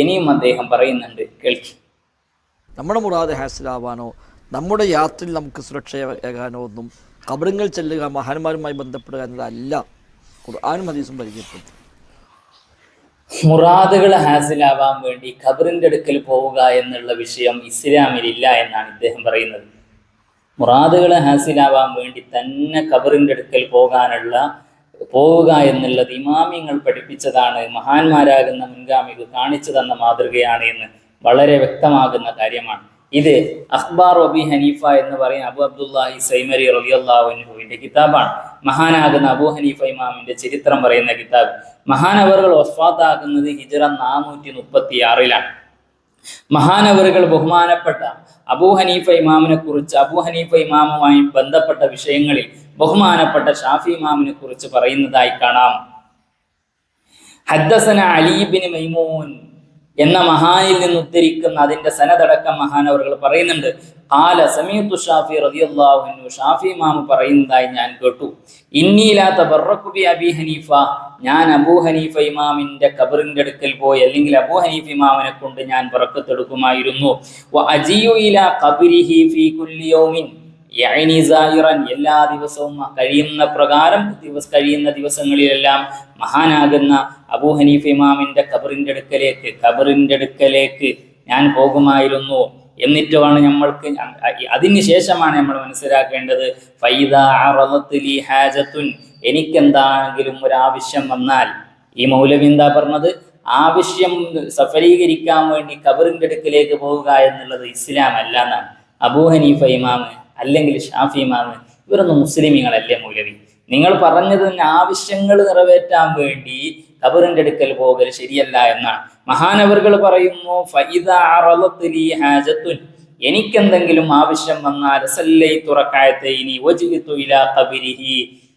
ഇനിയും അദ്ദേഹം പറയുന്നുണ്ട് കേൾക്കി. നമ്മുടെ മുറാദ് ഹാസിലാവാനോ നമ്മുടെ യാത്രയിൽ നമുക്ക് സുരക്ഷയാകാനോ ഒന്നും കബറിങ്ങൾ ചെല്ലുക മഹാന്മാരുമായി ബന്ധപ്പെടുക എന്നതല്ല. ഖുർആാനും ഹദീസും പരിചയപ്പെടുത്തി. മുറാദുകൾ ഹാസിലാവാൻ വേണ്ടി ഖബറിന്റെ അടുക്കൽ പോവുക എന്നുള്ള വിഷയം ഇസ്ലാമിലില്ല എന്നാണ് ഇദ്ദേഹം പറയുന്നത്. മുറാദുകൾ ഹാസിലാവാൻ വേണ്ടി തന്നെ ഖബറിന്റെ അടുക്കൽ പോകാനുള്ള പോവുക എന്നുള്ളത് ഇമാമിങ്ങൾ പഠിപ്പിച്ചതാണ്. മഹാന്മാരാകുന്ന മുൻഗാമികൾ കാണിച്ചു തന്ന മാതൃകയാണ് എന്ന് വളരെ വ്യക്തമാകുന്ന കാര്യമാണ്. ഇത് അഖ്ബാർ അബി ഹനീഫ എന്ന് പറയുന്ന അബു അബ്ദുല്ലാഹി സൈമരി റലിയുള്ളാഹുവിന്റെ കിതാബാണ്. മഹാനാകുന്ന അബു ഹനീഫ ഇമാമിന്റെ ചരിത്രം പറയുന്ന കിതാബ്. മഹാനവറുകൾ ഒഫാത്താകുന്നത് ഹിജറ നാനൂറ്റി മുപ്പത്തി ആറിലാണ് മഹാനവറുകൾ ബഹുമാനപ്പെട്ട അബൂ ഹനീഫ ഇമാമിനെ കുറിച്ച് അബൂ ഹനീഫ ഇമാമുമായി ബന്ധപ്പെട്ട വിഷയങ്ങളിൽ ബഹുമാനപ്പെട്ട ഷാഫി ഇമാമിനെ കുറിച്ച് പറയുന്നതായി കാണാം. ഹദ്ദസന അലീബിന് മൈമൂൻ. എന്ന മഹാനിൽ നിന്ന് ഉദ്ധരിക്കുന്ന അതിന്റെ സനതടക്കം മഹാനവറുകൾ പറയുന്നുണ്ട്. ആല സമീത്തു ഷാഫി റളിയല്ലാഹു ഷാഫി മാമു പറയുന്നതായി ഞാൻ കേട്ടു. ഇന്നീലാത്ത ബർറക്കുബി അബി ഹനീഫ. ഞാൻ അബൂ ഹനീഫ ഇമാമിന്റെ കബറിന്റെ അടുക്കൽ പോയി അല്ലെങ്കിൽ അബൂ ഹനീഫ് ഇമാമിനെ കൊണ്ട് ഞാൻ ബറക്കത്തെടുക്കുമായിരുന്നു എല്ലാ ദിവസവും കഴിയുന്ന പ്രകാരം ദിവസ കഴിയുന്ന ദിവസങ്ങളിലെല്ലാം മഹാനാകുന്ന അബൂ ഹനീഫ് ഇമാമിന്റെ കബറിന്റെ അടുക്കലേക്ക് കബറിന്റെ അടുക്കലേക്ക് ഞാൻ പോകുമായിരുന്നു. എന്നിട്ടുമാണ് നമ്മൾക്ക് അതിന് ശേഷമാണ് നമ്മൾ മനസ്സിലാക്കേണ്ടത്. ഫൈദ അറളത്ത് ലി ഹാജത്തുൻ എനിക്കെന്താണെങ്കിലും ഒരു ആവശ്യം വന്നാൽ. ഈ മൗലവി എന്താ പറഞ്ഞത്? ആവശ്യം സഫലീകരിക്കാൻ വേണ്ടി കബറിന്റെ അടുക്കലേക്ക് പോവുക എന്നുള്ളത് ഇസ്ലാം അല്ല എന്നാണ്. അബൂ ഹനീഫ ഇമാമ് അല്ലെങ്കിൽ ഷാഫി ഇവരൊന്നും മുസ്ലിമീങ്ങളല്ലേ മൗലവി? നിങ്ങൾ പറഞ്ഞതിന് ആവശ്യങ്ങൾ നിറവേറ്റാൻ വേണ്ടി ഖബറിന്റെ അടുക്കൽ പോകൽ ശരിയല്ല എന്നാണ്. മഹാനവറുകൾ പറയുന്നു എനിക്കെന്തെങ്കിലും ആവശ്യം വന്നാൽ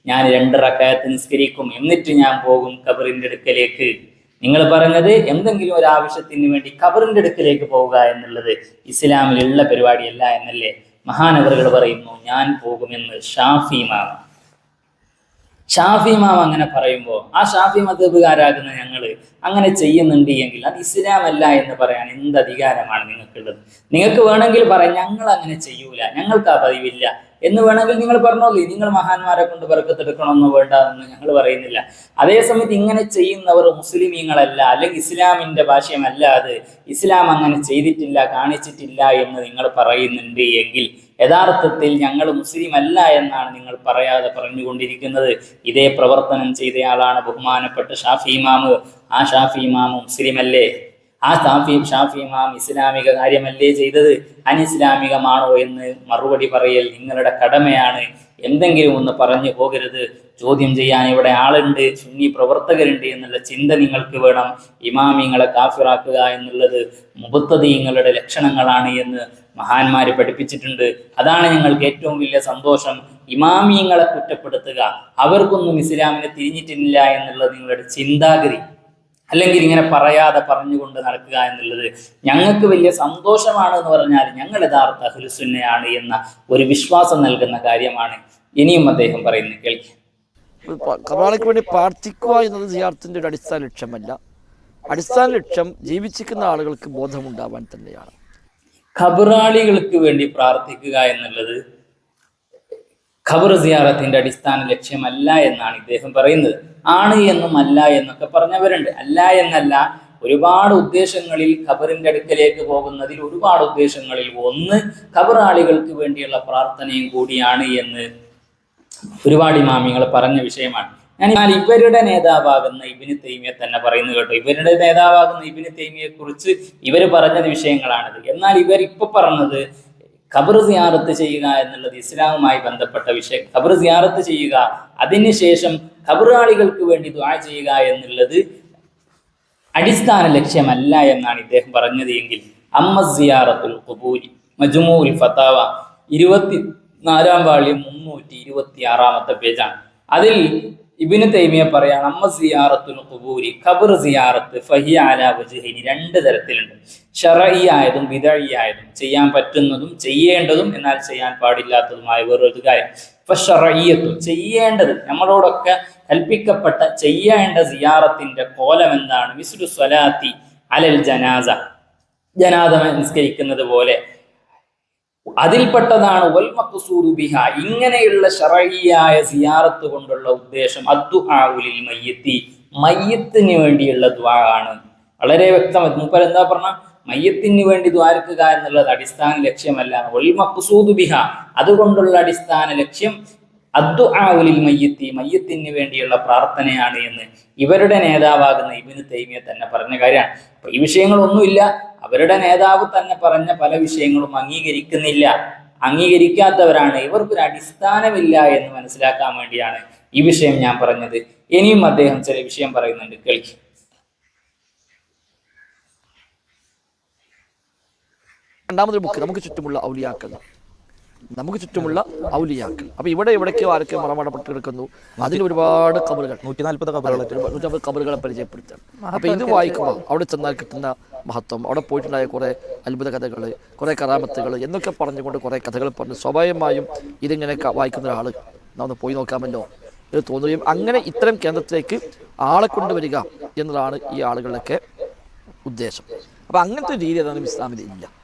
ഞാൻ രണ്ട് റക്കായത്ത് നിസ്കരിക്കും എന്നിട്ട് ഞാൻ പോകും ഖബറിന്റെ അടുക്കലേക്ക്. നിങ്ങൾ പറഞ്ഞത് എന്തെങ്കിലും ഒരു ആവശ്യത്തിന് വേണ്ടി ഖബറിന്റെ അടുക്കലേക്ക് പോവുക എന്നുള്ളത് ഇസ്ലാമിലുള്ള പരിപാടിയല്ല എന്നല്ലേ? മഹാനവറുകൾ പറയുന്നു ഞാൻ പോകുമെന്ന് ഷാഫി ഷാഫി മാം അങ്ങനെ പറയുമ്പോൾ ആ ഷാഫി മതബുകാരാകുന്ന ഞങ്ങൾ അങ്ങനെ ചെയ്യുന്നുണ്ട് എങ്കിൽ അത് ഇസ്ലാം അല്ല എന്ന് പറയാൻ എന്ത് അധികാരമാണ് നിങ്ങൾക്കുള്ളത്? നിങ്ങൾക്ക് വേണമെങ്കിൽ പറയാം ഞങ്ങൾ അങ്ങനെ ചെയ്യൂല ഞങ്ങൾക്ക് ആ പതിവില്ല. എന്ന് വേണമെങ്കിൽ നിങ്ങൾ പറഞ്ഞോളൂ നിങ്ങൾ മഹാന്മാരെ കൊണ്ട് പെറുക്കത്തെടുക്കണമെന്ന് വേണ്ട എന്ന് ഞങ്ങൾ പറയുന്നില്ല. അതേസമയത്ത് ഇങ്ങനെ ചെയ്യുന്നവർ മുസ്ലിമീങ്ങളല്ല അല്ലെങ്കിൽ ഇസ്ലാമിന്റെ ഭാഷയമല്ല അത്. ഇസ്ലാം അങ്ങനെ ചെയ്തിട്ടില്ല കാണിച്ചിട്ടില്ല എന്ന് നിങ്ങൾ പറയുന്നുണ്ട് എങ്കിൽ യഥാർത്ഥത്തിൽ ഞങ്ങൾ മുസ്ലിം അല്ല എന്നാണ് നിങ്ങൾ പറയാതെ പറഞ്ഞുകൊണ്ടിരിക്കുന്നത്. ഇതേ പ്രവർത്തനം ചെയ്തയാളാണ് ബഹുമാനപ്പെട്ട ഷാഫി ഇമാമ്. ആ ഷാഫി ഇമാമ് മുസ്ലിം അല്ലേ ആ ഷാഫി ഷാഫി ഇമാം ഇസ്ലാമിക കാര്യമല്ലേ ചെയ്തത്? അനിസ്ലാമികമാണോ എന്ന് മറുപടി പറയൽ നിങ്ങളുടെ കടമയാണ്. എന്തെങ്കിലും ഒന്ന് പറഞ്ഞു പോകരുത്. ചോദ്യം ചെയ്യാൻ ഇവിടെ ആളുണ്ട് സുന്നി പ്രവർത്തകരുണ്ട് എന്നുള്ള ചിന്ത നിങ്ങൾക്ക് വേണം ഇമാമിങ്ങളെ കാഫിറാക്കുക എന്നുള്ളത്. മുബത്തദീങ്ങളുടെ ലക്ഷണങ്ങളാണ് എന്ന് മഹാന്മാര് പഠിപ്പിച്ചിട്ടുണ്ട്. അതാണ് ഞങ്ങൾക്ക് ഏറ്റവും വലിയ സന്തോഷം. ഇമാമിയങ്ങളെ കുറ്റപ്പെടുത്തുക. അവർക്കൊന്നും ഇസ്ലാമിനെ തിരിഞ്ഞിട്ടില്ല എന്നുള്ളത് നിങ്ങളുടെ ചിന്താഗതി. അല്ലെങ്കിൽ ഇങ്ങനെ പറയാതെ പറഞ്ഞുകൊണ്ട് നടക്കുക എന്നുള്ളത് ഞങ്ങൾക്ക് വലിയ സന്തോഷമാണ് എന്ന് പറഞ്ഞാൽ ഞങ്ങൾ യഥാർത്ഥ അഹുലുസുന്നയാണ് എന്ന ഒരു വിശ്വാസം നൽകുന്ന കാര്യമാണ് ഇനിയും അദ്ദേഹം പറയുന്നത്. കേൾക്കുക കബറാളിക്ക് വേണ്ടി പ്രാർത്ഥിക്കുക എന്നത് സിയാർത്തിന്റെ ഒരു അടിസ്ഥാന ലക്ഷ്യമല്ല. അടിസ്ഥാന ലക്ഷ്യം ജീവിച്ചിരിക്കുന്ന ആളുകൾക്ക് ബോധമുണ്ടാവാൻ തന്നെയാണ്. ഖബറാളികൾക്ക് വേണ്ടി പ്രാർത്ഥിക്കുക എന്നുള്ളത് ഖബർ സിയാറത്തിന്റെ അടിസ്ഥാന ലക്ഷ്യമല്ല എന്നാണ് ഇദ്ദേഹം പറയുന്നത്. ആണ് എന്നും അല്ല എന്നൊക്കെ പറഞ്ഞവരുണ്ട്. അല്ല എന്നല്ല ഒരുപാട് ഉദ്ദേശങ്ങളിൽ ഖബറിന്റെ അടുക്കലേക്ക് പോകുന്നതിൽ ഒരുപാട് ഉദ്ദേശങ്ങളിൽ ഒന്ന് ഖബറാളികൾക്ക് വേണ്ടിയുള്ള പ്രാർത്ഥനയും കൂടിയാണ് എന്ന് ഒരുപാട് ഇമാമിങ്ങൾ പറഞ്ഞ വിഷയമാണ്. ഞാൻ ഇവരുടെ നേതാവാകുന്ന ഇബിന് തൈമിയെ തന്നെ പറയുന്നു കേട്ടോ. ഇവരുടെ നേതാവാകുന്ന ഇബിന് തൈമിയെ കുറിച്ച് ഇവർ പറഞ്ഞത് വിഷയങ്ങളാണിത്. എന്നാൽ ഇവർ ഇപ്പൊ പറഞ്ഞത് ഖബർ സിയാറത്ത് ചെയ്യുക എന്നുള്ളത് ഇസ്ലാമുമായി ബന്ധപ്പെട്ട വിഷയം. ഖബർ സിയാറത്ത് ചെയ്യുക അതിനുശേഷം ഖബറാളികൾക്ക് വേണ്ടി ദുആ ചെയ്യുക എന്നുള്ളത് അടിസ്ഥാന ലക്ഷ്യമല്ല എന്നാണ് ഇദ്ദേഹം പറഞ്ഞത് എങ്കിൽ അമ്മ സിയാറത്തുൽ ഖുബൂരി മജ്മൂൽ ഫത്താവ ഇരുപത്തി നാലാം വാള്യം മുന്നൂറ്റി ഇരുപത്തി ആറാമത്തെ പേജാണ്. അതിൽ ഇബിന് തൈമിയ പറയാണ് അമ്മ സിയാറത്തുൽ ഖുബൂരി ഖബർ സിയാറത്ത് ഫഹിയ അല വജഹിനി രണ്ട് തരത്തിലുണ്ട്. ഷറയിയായതും വിതഴിയായതും ചെയ്യാൻ പറ്റുന്നതും ചെയ്യേണ്ടതും എന്നാൽ ചെയ്യാൻ പാടില്ലാത്തതുമായ വേറൊരു കാര്യം. ഇപ്പൊ ഷറയ്യത്തും ചെയ്യേണ്ടത് നമ്മളോടൊക്കെ കൽപ്പിക്കപ്പെട്ട ചെയ്യേണ്ട സിയാറത്തിന്റെ കോലം എന്താണ്? മിസ്ലു സ്വലാത്തി അലൽ ജനാസ. ജനാദ നിസ്കരിക്കുന്നത് പോലെ. അതിൽപ്പെട്ടതാണ് വൽ ബിഹ ഇങ്ങനെയുള്ള ശറഈയായ സിയാറത്ത് കൊണ്ടുള്ള ഉദ്ദേശം അദ്ദു ആവുലിൽ മയ്യത്തി. മയ്യത്തിന് വേണ്ടിയുള്ള ദ്വാ ആണ് വളരെ വ്യക്തമായി മൂപ്പർ എന്താ പറഞ്ഞ? മയ്യത്തിന് വേണ്ടി ദ്വാരക്കുക എന്നുള്ളത് അടിസ്ഥാന ലക്ഷ്യമല്ല. ബിഹ അതുകൊണ്ടുള്ള അടിസ്ഥാന ലക്ഷ്യം അദ്ദു ആവുലിൽ മയ്യത്തി മയ്യത്തിന് വേണ്ടിയുള്ള പ്രാർത്ഥനയാണ് എന്ന് ഇവരുടെ നേതാവാകുന്ന ഇബിന് തൈമിയ തന്നെ പറഞ്ഞ കാര്യമാണ്. അപ്പൊ ഈ വിഷയങ്ങളൊന്നുമില്ല. അവരുടെ നേതാവ് തന്നെ പറഞ്ഞ പല വിഷയങ്ങളും അംഗീകരിക്കുന്നില്ല. അംഗീകരിക്കാത്തവരാണ്. ഇവർക്കൊരു അടിസ്ഥാനമില്ല എന്ന് മനസ്സിലാക്കാൻ വേണ്ടിയാണ് ഈ വിഷയം ഞാൻ പറഞ്ഞത്. ഇനിയും അദ്ദേഹം ചില വിഷയം പറയുന്നുണ്ട്. കേൾക്കി. രണ്ടാമതൊരു ബുക്ക് നമുക്ക് ചുറ്റുമുള്ള ഔലിയാക്കൾ. നമുക്ക് ചുറ്റുമുള്ള ഔലിയാക്കൾ. അപ്പൊ ഇവിടെ എവിടേക്കോ ആരൊക്കെ മറമടപ്പെട്ട് കിടക്കുന്നു അതിൽ ഒരുപാട് കബറുകൾ. നൂറ്റി നാൽപ്പത് കബറുകൾ നൂറ്റമ്പത് കബറുകളെ പരിചയപ്പെടുത്താം അപ്പൊ ഇത് വായിക്കുമ്പോൾ അവിടെ ചെന്നാൽ കിട്ടുന്ന മഹത്വം. അവിടെ പോയിട്ടുണ്ടായ കുറെ അത്ഭുത കഥകൾ കുറെ കറാമത്തുകൾ എന്നൊക്കെ പറഞ്ഞുകൊണ്ട് കുറെ കഥകൾ പറഞ്ഞു സ്വാഭാവികമായും ഇതിങ്ങനെ വായിക്കുന്ന ഒരാൾ നമ്മൾ പോയി നോക്കാമല്ലോ എന്ന് തോന്നുകയും അങ്ങനെ ഇത്തരം കേന്ദ്രത്തിലേക്ക് ആളെ കൊണ്ടുവരിക എന്നതാണ് ഈ ആളുകളുടെയൊക്കെ ഉദ്ദേശം. അപ്പൊ അങ്ങനത്തെ രീതി അതാണ് ഇസ്ലാമിൽ ഇല്ല.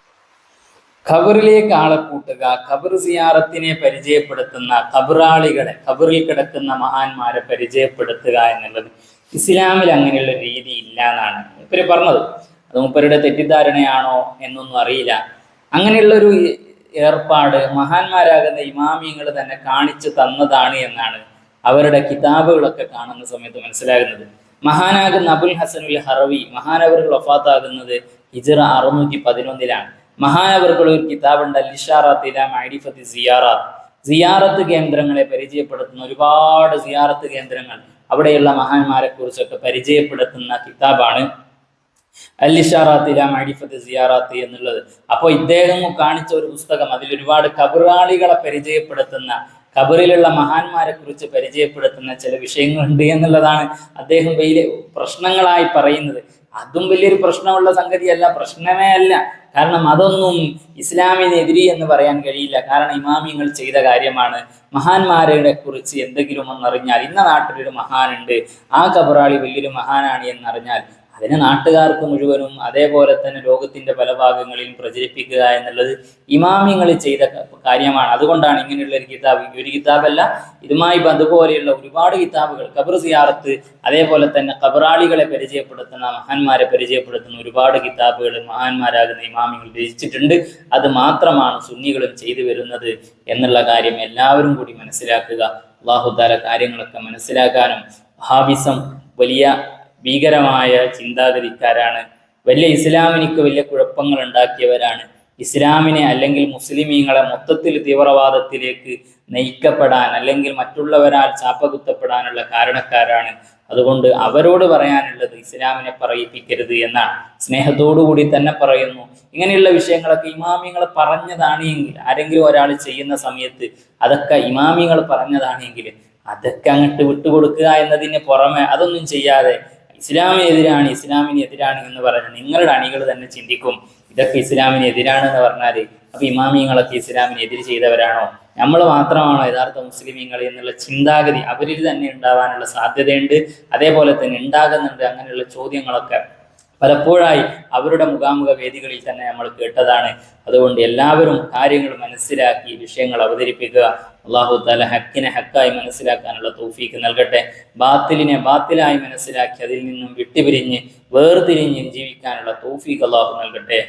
ഖബറിലേക്ക് ആളെ കൂട്ടുക ഖബർ സിയാറത്തിനെ പരിചയപ്പെടുത്തുന്ന ഖബറാളികളെ ഖബറിൽ കിടക്കുന്ന മഹാന്മാരെ പരിചയപ്പെടുത്തുക എന്നുള്ളത് ഇസ്ലാമിൽ അങ്ങനെയുള്ള രീതി ഇല്ല എന്നാണ് ഇവർ പറഞ്ഞത്. അത് മൂപ്പരുടെ തെറ്റിദ്ധാരണയാണോ എന്നൊന്നും അറിയില്ല. അങ്ങനെയുള്ള ഒരു ഏർപ്പാട് മഹാന്മാരാകുന്ന ഇമാമിയങ്ങൾ തന്നെ കാണിച്ചു തന്നതാണ് എന്നാണ് അവരുടെ കിതാബുകളൊക്കെ കാണുന്ന സമയത്ത് മനസ്സിലാകുന്നത്. മഹാനാകുന്ന അബുൽ ഹസനുൽ ഹറവി മഹാനവറുകൾ ഒഫാത്താകുന്നത് ഹിജറ അറുന്നൂറ്റി പതിനൊന്നിലാണ്. മഹാനവറുകൾ ഒരു കിതാബുണ്ട് അലിഷാറാത്ത് ഇല സിയാറാത്ത് സിയാറത്ത് കേന്ദ്രങ്ങളെ പരിചയപ്പെടുത്തുന്ന ഒരുപാട് സിയാറത്ത് കേന്ദ്രങ്ങൾ അവിടെയുള്ള മഹാന്മാരെ കുറിച്ചൊക്കെ പരിചയപ്പെടുത്തുന്ന കിതാബാണ് അല്ലിഷാറാത്ത് ഇല സിയാറാത്ത് എന്നുള്ളത്. അപ്പോൾ ഇദ്ദേഹം കാണിച്ച ഒരു പുസ്തകം അതിൽ ഒരുപാട് കബറാളികളെ പരിചയപ്പെടുത്തുന്ന കബറിലുള്ള മഹാന്മാരെ കുറിച്ച് പരിചയപ്പെടുത്തുന്ന ചില വിഷയങ്ങളുണ്ട് എന്നുള്ളതാണ് അദ്ദേഹം വലിയ പ്രശ്നങ്ങളായി പറയുന്നത്. അതും വലിയൊരു പ്രശ്നമുള്ള സംഗതിയല്ല പ്രശ്നമേ അല്ല. കാരണം അതൊന്നും ഇസ്ലാമിനെതിരി എന്ന് പറയാൻ കഴിയില്ല. കാരണം ഇമാമിങ്ങൾ ചെയ്ത കാര്യമാണ്. മഹാന്മാരെ കുറിച്ച് എന്തെങ്കിലും ഒന്നറിഞ്ഞാൽ ഇന്ന നാട്ടിലൊരു മഹാനുണ്ട് ആ കബറാളി വലിയൊരു മഹാനാണ് എന്നറിഞ്ഞാൽ അതിനെ നാട്ടുകാർക്ക് മുഴുവനും അതേപോലെ തന്നെ ലോകത്തിന്റെ പല ഭാഗങ്ങളിലും പ്രചരിപ്പിക്കുക എന്നുള്ളത് ഇമാമിങ്ങൾ ചെയ്ത കാര്യമാണ്. അതുകൊണ്ടാണ് ഇങ്ങനെയുള്ള ഒരു കിതാബ്. ഒരു കിതാബല്ല ഇതുമായി അതുപോലെയുള്ള ഒരുപാട് കിതാബുകൾ. ഖബർ സിയാറത്ത് അതേപോലെ തന്നെ ഖബറാളികളെ പരിചയപ്പെടുത്തുന്ന മഹാന്മാരെ പരിചയപ്പെടുത്തുന്ന ഒരുപാട് കിതാബുകൾ മഹാന്മാരാകുന്ന ഇമാമികൾ രചിച്ചിട്ടുണ്ട്. അത് മാത്രമാണ് സുന്നികളും ചെയ്തു വരുന്നത് എന്നുള്ള കാര്യം എല്ലാവരും കൂടി മനസ്സിലാക്കുക. അള്ളാഹുദാല കാര്യങ്ങളൊക്കെ മനസ്സിലാക്കാനും ഹാബിസം വലിയ ഭീകരമായ ചിന്താഗതിക്കാരാണ്. വലിയ ഇസ്ലാമിനിക്ക് വലിയ കുഴപ്പങ്ങൾ ഉണ്ടാക്കിയവരാണ് ഇസ്ലാമിനെ അല്ലെങ്കിൽ മുസ്ലിമീങ്ങളെ മൊത്തത്തിൽ തീവ്രവാദത്തിലേക്ക് നയിക്കപ്പെടാൻ അല്ലെങ്കിൽ മറ്റുള്ളവരാൽ ചാപ്പകുത്തപ്പെടാനുള്ള കാരണക്കാരാണ്. അതുകൊണ്ട് അവരോട് പറയാനുള്ളത് ഇസ്ലാമിനെ പറയിപ്പിക്കരുത് എന്നാണ്. സ്നേഹത്തോടുകൂടി തന്നെ പറയുന്നു. ഇങ്ങനെയുള്ള വിഷയങ്ങളൊക്കെ ഇമാമിങ്ങൾ പറഞ്ഞതാണ് എങ്കിൽ ആരെങ്കിലും ഒരാൾ ചെയ്യുന്ന സമയത്ത് അതൊക്കെ ഇമാമിങ്ങൾ പറഞ്ഞതാണെങ്കിൽ അതൊക്കെ അങ്ങോട്ട് വിട്ടുകൊടുക്കുക എന്നതിന് പുറമെ അതൊന്നും ചെയ്യാതെ ഇസ്ലാമിനെതിരാണ് ഇസ്ലാമിനെതിരാണ് എന്ന് പറഞ്ഞ് നിങ്ങളുടെ അണികൾ തന്നെ ചിന്തിക്കും ഇതൊക്കെ ഇസ്ലാമിന് എതിരാണ് എന്ന് പറഞ്ഞാൽ അപ്പൊ ഇമാമിയങ്ങളൊക്കെ ഇസ്ലാമിന് എതിര് ചെയ്തവരാണോ? നമ്മൾ മാത്രമാണോ യഥാർത്ഥ മുസ്ലിമീങ്ങൾ എന്നുള്ള ചിന്താഗതി അവരിൽ തന്നെ ഉണ്ടാവാനുള്ള സാധ്യതയുണ്ട്. അതേപോലെ തന്നെ ഉണ്ടാകുന്നുണ്ട് അങ്ങനെയുള്ള ചോദ്യങ്ങളൊക്കെ. പലപ്പോഴായി അവരുടെ മുഖാമുഖ വേദികളിൽ തന്നെ നമ്മൾ കേട്ടതാണ്. അതുകൊണ്ട് എല്ലാവരും കാര്യങ്ങൾ മനസ്സിലാക്കി വിഷയങ്ങൾ അവതരിപ്പിക്കുക. അള്ളാഹു താല ഹക്കിനെ ഹക്കായി മനസ്സിലാക്കാനുള്ള തൗഫീക്ക് നൽകട്ടെ. ബാത്തിലിനെ ബാത്തിലായി മനസ്സിലാക്കി അതിൽ നിന്നും വിട്ടുപിരിഞ്ഞ് വേർതിരിഞ്ഞ് ജീവിക്കാനുള്ള തൗഫീക്ക് അള്ളാഹു നൽകട്ടെ.